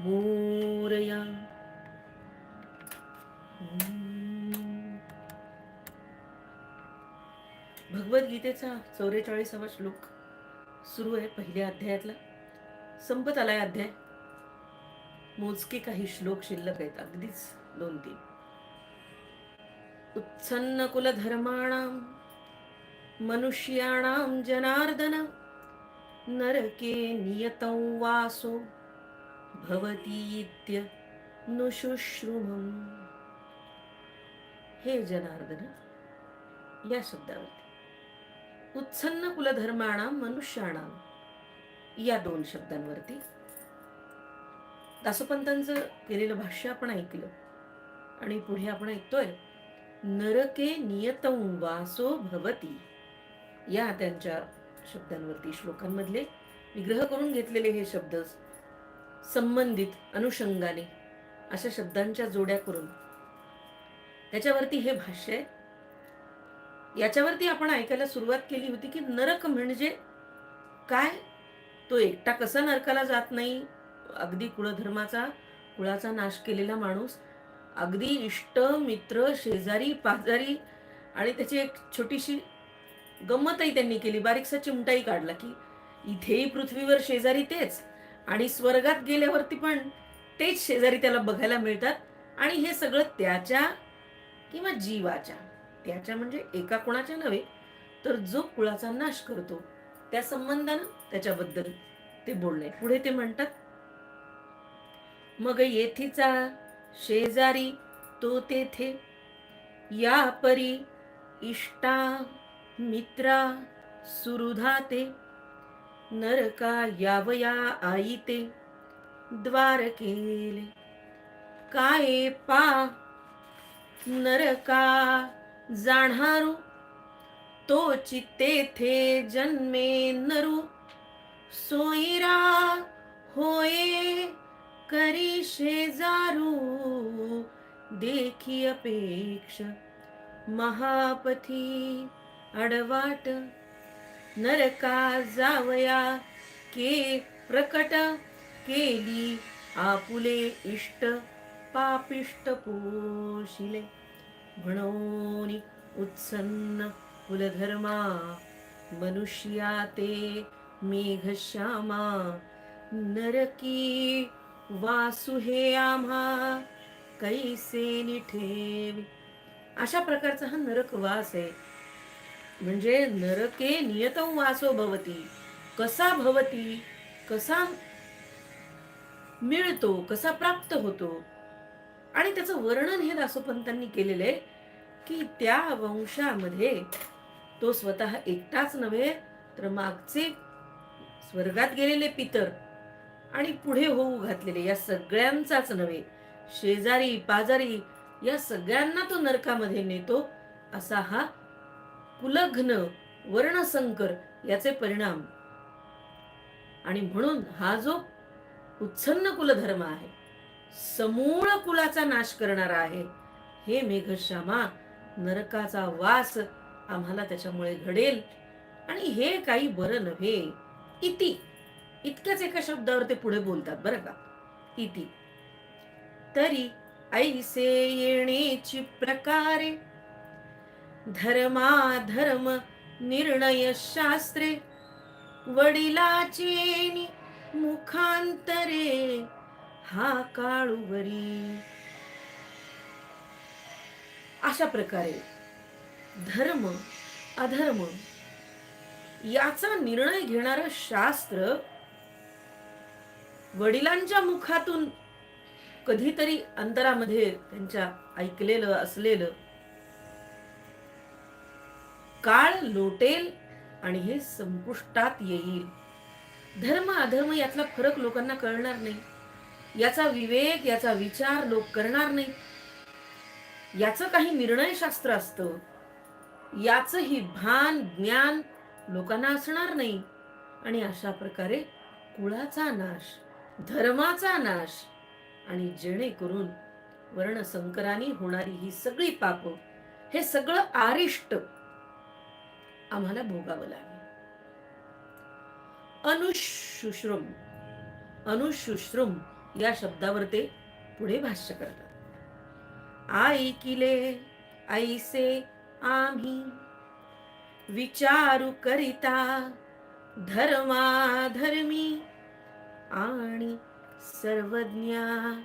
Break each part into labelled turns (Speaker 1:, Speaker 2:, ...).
Speaker 1: मोरया भगवद्गीतेचा चौवेचाळीसावा श्लोक सुरू आहे पहिल्या अध्यायातला. संपत आलाय अध्याय. मोजके काही श्लोक शिल्लक आहेत अगदीच दोन तीन. उत्सन्न कुलधर्माणाम मनुष्याणाम जनार्दन नरके नियतं वासो. भवतीत्य नुशुश्रुमम हे जनार्दन या शब्दावरती. उत्सन्न कुलधर्माणा मनुष्याणाम या दोन शब्दांवरती. दासोपंतांचं केलेलं भाष्य आपण ऐकलं आणि पुढे आपण ऐकतोय नरके नियतं वासो भवती. या त्यांच्या शब्दांवरती श्लोकांमधले विग्रह करून घेतलेले हे शब्द संबंधित अनुषंगाने अशा शब्दांच्या जोड्या करून. त्याच्यावरती हे भाष्य आहे. याच्यावरती आपण ऐकायला सुरुवात केली होती की नरक म्हणजे काय? तो एकटा कसा नरकाला जात नाही? अगदी कुळधर्माचा कुळाचा नाश केलेला माणूस अगदी इष्ट मित्र शेजारी पाजारी आणि त्याची एक छोटीशी गंमतही त्यांनी केली. बारीकसा चिमटाही काढला की इथेही पृथ्वीवर शेजारी तेच. आणि स्वर्गात गेल्यावरती पण तेच शेजारी त्याला बघायला मिळतात. आणि हे सगळं त्याच्या किंवा जीवाच्या त्याच्या म्हणजे एका कुणाच्या नव्हे तर जो कुळाचा नाश करतो त्या संबंधानं त्याच्याबद्दल ते बोलणे पुढे ते म्हणतात मग येथीचा शेजारी तो तेथे या परी इष्टा मित्रा सुरुधा ते नरका यावया आईते द्वार केले काय पा? नरका जाणारू. तो चित्तेथे जन्मे नरू. सोयरा होये करी शेजारू. देखी अपेक्षा महापथी अडवाट. नरका जावया के प्रकट केली आपुले इष्ट पापिष्ट पोशिले. म्हणून उत्सन्न कुलधर्मा मनुष्या ते मेघश्यामा नरकी वासु हे आम्हा कैसे निठेवी. अशा प्रकारचा हा नरक वास आहे. म्हणजे नरके नियतम वासो भवती. कसा भवती? कसा मिळतो? कसा प्राप्त होतो? आणि त्याचं वर्णन हे दासोपंतांनी केलेलं आहे की त्या वंशामध्ये तो स्वतः एकटाच नव्हे तर मागचे स्वर्गात गेलेले पितर आणि पुढे होऊ घातलेले या सगळ्यांचाच नव्हे शेजारी पाजारी या सगळ्यांना तो नरकामध्ये नेतो असा हा कुलघ्न वर्णसंकर याचे परिणाम. आणि म्हणून हा जो उत्सन्न कुलधर्म आहे समूळ कुलाचा नाश करणारा आहे हे मेघश्यामा नरकाचा वास आम्हाला त्याच्यामुळे घडेल. आणि हे काही बरं नव्हे. इति. इतक्याच एका शब्दावर ते पुढे बोलतात बरं का. इति. तरी ऐसे येण्याची प्रकारे धर्माधर्म निर्णय शास्त्रे वडिलाचे मुखांतरे हा काळुवरी. अशा प्रकारे धर्म अधर्म याचा निर्णय घेणार शास्त्र वडिलांच्या मुखातून कधीतरी अंतरामध्ये त्यांच्या ऐकलेलं असलेलं काळ लोटेल आणि हे संपुष्टात येईल. धर्म अधर्म यातला फरक लोकांना कळणार नाही. याचा विवेक याचा विचार लोक करणार नाही. याचं काही निर्णयशास्त्र असतं. याचं ही भान ज्ञान लोकांना असणार नाही. आणि अशा प्रकारे कुळाचा नाश धर्माचा नाश आणि जेणेकरून वर्णसंकराने होणारी ही सगळी पाप हे सगळं आरिष्ट आम्हाला भोगावं लागेल. अनुशुश्रुम अनुशुश्रुम या शब्दावर ते पुढे भाष्य करतात. ऐकिले ऐसे आम्ही विचारू करिता धर्माधर्मी आणि सर्वज्ञा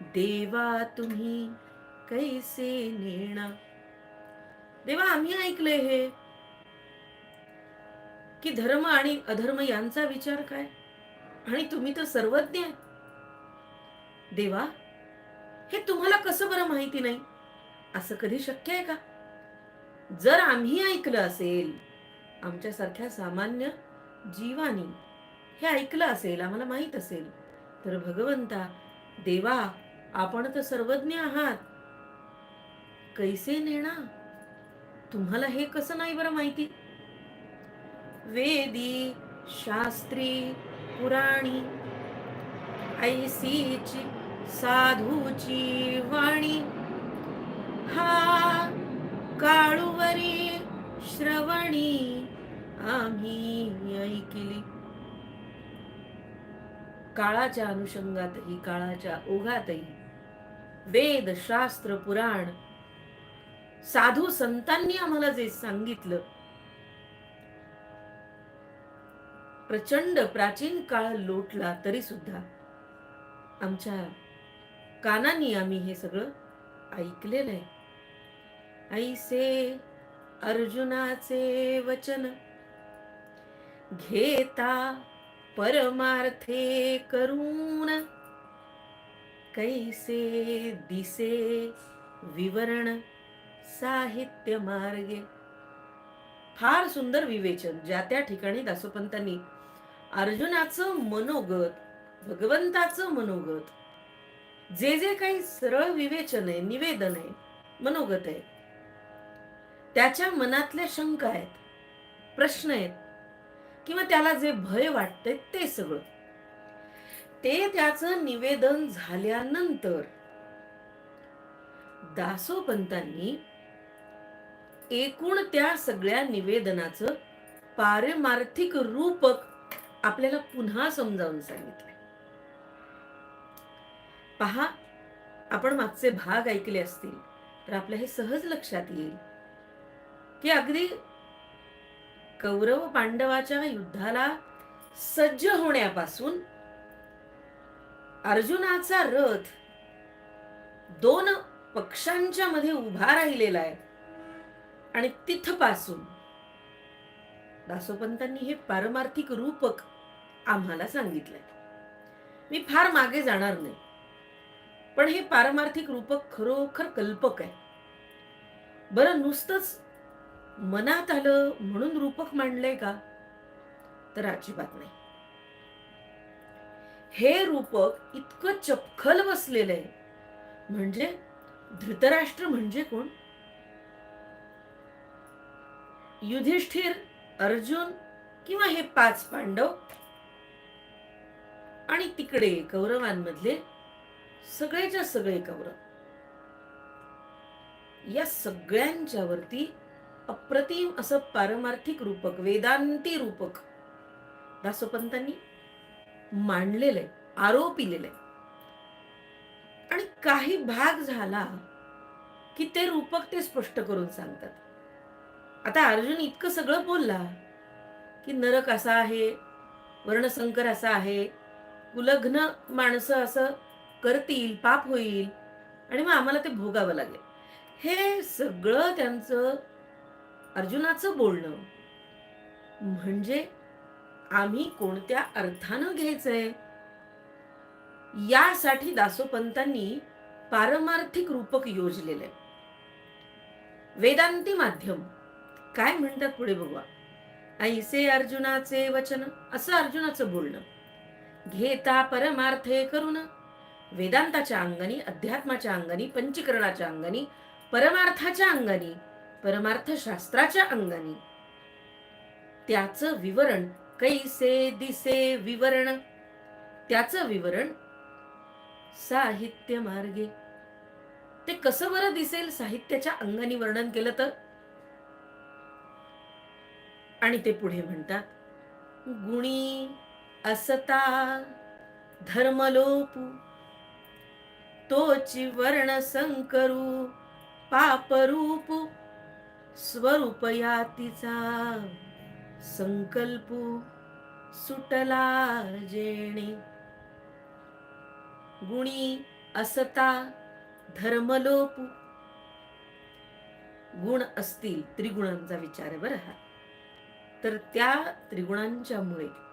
Speaker 1: देवा तुम्ही कैसे नेणा? देवा आम्ही ऐकले हे. की धर्म आणि अधर्म यांचा विचार काय? आणि तुम्ही तर सर्वज्ञ आहे देवा हे तुम्हाला कसं बरं माहिती नाही? असं कधी शक्य आहे का? जर आम्ही ऐकलं असेल आमच्यासारख्या सामान्य जीवानी हे ऐकलं असेल आम्हाला माहीत असेल तर भगवंता देवा आपण तर सर्वज्ञ आहात. कैसे नेणा? तुम्हाला हे कसं नाही बरं माहिती? वेदी शास्त्री पुराणी ऐसीची साधूची वाणी हा काळुवरी श्रवणी आम्ही ऐकिली. काळाच्या अनुषंगातही काळाच्या ओघातही वेद शास्त्र पुराण साधू संतांनी आम्हाला जे सांगितलं प्रचंड प्राचीन काळ लोटला तरी सुद्धा. आमच्या कानांनी आम्ही हे सगळं ऐकलेलं आहे. ऐसे अर्जुनाचे वचन घेता परमार्थे करून कैसे दिसे विवरण साहित्य मार्गे. फार सुंदर विवेचन ज्या त्या ठिकाणी दासोपंतांनी अर्जुनाचं मनोगत भगवंताचं मनोगत जे जे काही सरळ विवेचन आहे निवेदन आहे मनोगत आहे त्याच्या मनातल्या शंका आहेत प्रश्न आहेत किंवा त्याला जे भय वाटते ते सगळं. ते त्याचं निवेदन झाल्यानंतर दासोपंतांनी एकूण त्या सगळ्या निवेदनाचं पारमार्थिक रूपक आपल्याला पुन्हा समजावून सांगितले पहा आपण मागचे भाग ऐकले असतील तर आपल्या हे सहज लक्षात येईल की अगदी कौरव पांडवाच्या युद्धाला सज्ज होण्यापासून अर्जुनाचा रथ दोन पक्षांच्या मध्ये उभा राहिलेला आहे आणि तिथपासून दासोपंतांनी हे पारमार्थिक रूपक आम्हाला सांगितलंय. मी फार मागे जाणार नाही. पण हे पारमार्थिक रूपक खरोखर कल्पक आहे. बरं नुसतंच मनात आलं म्हणून रूपक मांडलंय का? तर अजिबात नाही. हे रूपक इतकं चपखल बसलेलं आहे. म्हणजे धृतराष्ट्र म्हणजे कोण? युधिष्ठिर अर्जुन किंवा हे पाच पांडव? आणि तिकडे कौरवांमधले सगळेच्या सगळे कौरव. या सगळ्यांच्या वरती अप्रतिम असं पारमार्थिक रूपक वेदांती रूपक दासोपंतांनी मांडलेलं आहे आरोपिलेलं आहे. आणि काही भाग झाला की ते रूपक ते स्पष्ट करून सांगतात. आता अर्जुन इतकं सगळं बोलला की नरक असा आहे वर्णसंकर असा आहे कुलग्न माणसं असं करतील पाप होईल आणि मग आम्हाला ते भोगावं लागेल. हे सगळं त्यांचं अर्जुनाचं बोलणं. म्हणजे आम्ही कोणत्या अर्थानं घ्यायचंय? यासाठी दासोपंतांनी पारमार्थिक रूपक योजलेलं आहे. वेदांती माध्यम. काय म्हणतात पुढे बघूया. ऐसे अर्जुनाचे वचन असं अर्जुनाचं बोलणं. घेता परमार्थे करून वेदांताच्या अंगणी अध्यात्माच्या अंगणी पंचीकरणाच्या अंगणी परमार्थाच्या अंगणी परमार्थशास्त्राच्या अंगणी. त्याचं विवरण कैसे दिसे विवरण? त्याचं विवरण साहित्य मार्गे. ते कसं बरं दिसेल साहित्याच्या अंगाने वर्णन केलं तर? आणि ते पुढे म्हणतात गुणी असता धर्मलोपू. तोची वर्ण संकरू पापरूप स्वरूप यातीचा संकल्पू सुटला जेणे. गुणी असता धर्मलोप. गुण असतील त्रिगुणांचा विचार आहे बरं हा. तर त्या त्रिगुणांच्यामुळे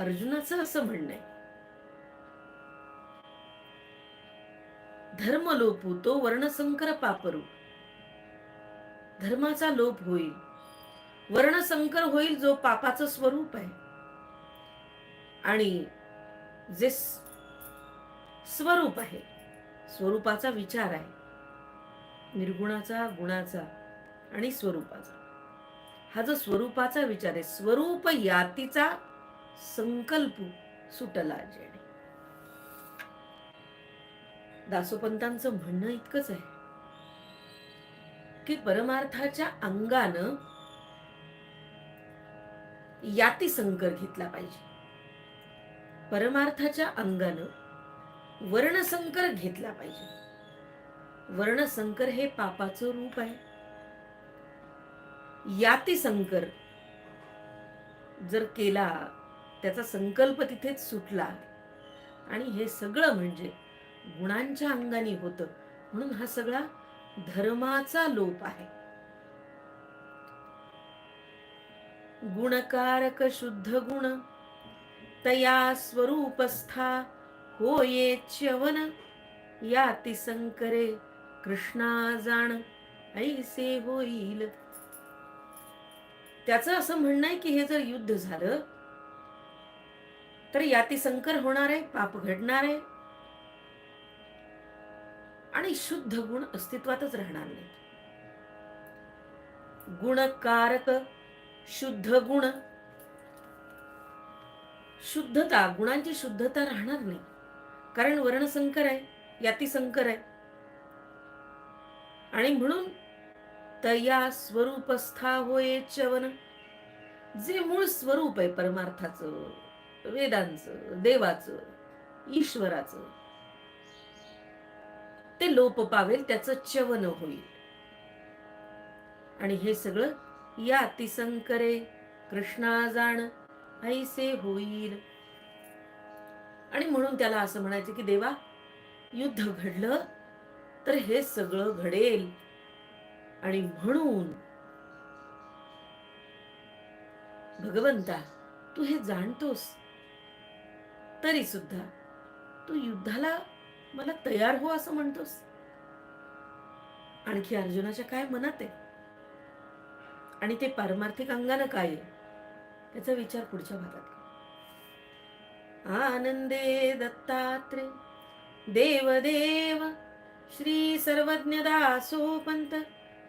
Speaker 1: अर्जुनाचं असं म्हणणं आहे. धर्म लोपू तो वर्णसंकर पापरू धर्माचा लोप होईल. वर्णसंकर होईल जो पापाचं स्वरूप आहे. आणि जे स्वरूप आहे स्वरूपाचा विचार आहे निर्गुणाचा गुणाचा आणि स्वरूपाचा. हा जो स्वरूपाचा विचार आहे स्वरूप यातीचा संकल्प सुटला जेणे. दासोपंतांचं म्हणणं इतकंच आहे की परमार्थाच्या अंगानं याती संकर घेतला पाहिजे. परमार्थाच्या अंगानं वर्णसंकर घेतला पाहिजे. वर्णसंकर हे पापाचं रूप आहे. याती संकर जर केला त्याचा संकल्प तिथेच सुटला. आणि हे सगळं म्हणजे गुणांच्या अंगाने होतं. म्हणून हा सगळा धर्माचा लोप आहे. गुणकारक शुद्ध गुण तया स्वरूपस्था होये च्यवन या संकरे कृष्णा जाण ऐसे होईल. त्याचं असं म्हणणं आहे की हे जर युद्ध झालं तर याती संकर होणार आहे पाप घडणार. आहे आणि शुद्ध गुण अस्तित्वातच राहणार नाही गुणकारक शुद्ध गुण. शुद्धता गुणांची शुद्धता राहणार नाही. कारण वर्णसंकर आहे याती संकर आहे. आणि म्हणून तया स्वरूपस्था होय चवन जे मूळ स्वरूप आहे परमार्थाचं. वेदांचं देवाचं ईश्वराचं. ते लोप पावेल त्याचं च्यवन होईल. आणि हे सगळं या अतिसंकरे कृष्णा जाण ऐसे होईल. आणि म्हणून त्याला असं म्हणायचं की देवा युद्ध घडलं तर हे सगळं घडेल. आणि म्हणून भगवंता तू हे जाणतोस. तरी सुद्धा तू युद्धाला मला तयार हो असं म्हणतोस? आणखी अर्जुनाच्या काय मनात आहे? आणि ते पारमार्थिक अंगानं काय आहे? त्याचा विचार पुढच्या भागात आनंदे दत्तात्रे देवदेव श्री सर्वज्ञ दासोपंत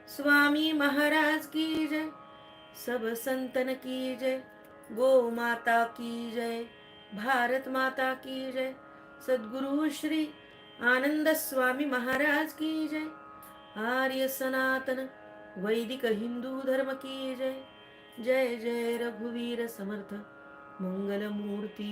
Speaker 1: स्वामी महाराज की जय सब संतन की जय गो माता की जय. भारत माता की जय। सद्गुरु श्री आनंद स्वामी महाराज की जय। आर्य सनातन वैदिक हिंदू धर्म की जय। जय जय रघुवीर समर्थ मंगल मूर्ती